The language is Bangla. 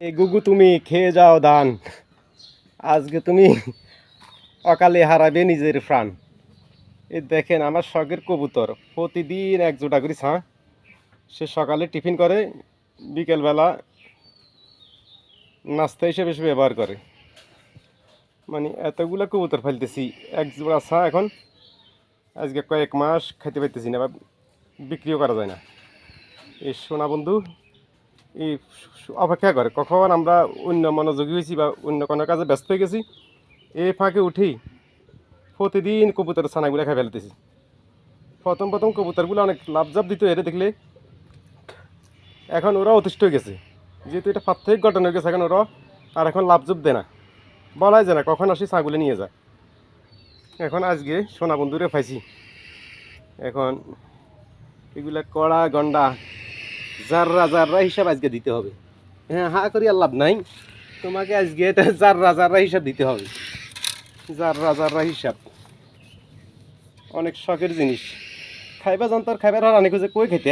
গুগু, তুমি খেয়ে যাও দান। আজকে তুমি অকালে হারাবে নিজের প্রাণ। এই দেখেন, আমার শখের কবুতর। প্রতিদিন এক জোড়া করি ছাঁ সে সকালে টিফিন করে, বিকেলবেলা নাস্তা হিসেবে সে ব্যবহার করে। মানে এতগুলো কবুতর ফেলতেছি, এক জোড়া ছাঁ এখন? আজকে কয়েক মাস খেতে পাইতেছি না বা বিক্রিও করা যায় না। এই সোনা বন্ধু অপেক্ষা করে। কখন আমরা অন্য মনোযোগী হয়েছি বা অন্য কোনো কাজে ব্যস্ত হয়ে গেছি এই ফাঁকে উঠেই প্রতিদিন কবুতরের ছানাগুলো খাই ফেলতেছি। প্রথম প্রথম কবুতরগুলো অনেক লাভজাব দিত এটা দেখলে। এখন ওরা অতিষ্ঠ হয়ে গেছে। যেহেতু এটা প্রাত্যহিক ঘটনা হয়ে গেছে, এখন ওরা আর এখন লাভজব দেয় না। বলাই যায় না কখন আসি ছাগুলো নিয়ে যায়। এখন আজকে সোনা বন্ধুরে পাইছি। এখন এগুলা কড়া গন্ডা জাররা জাররা হিসাব আজকে দিতে হবে। হ্যাঁ হা করি আর লাভ নাই। তোমাকে আজকে এটা জাররা জাররা হিসাব দিতে হবে। জাররা জাররা হিসাব। অনেক শখের জিনিস। খাইবা জানতার খাইবার আর অনেক হচ্ছে কই খেতে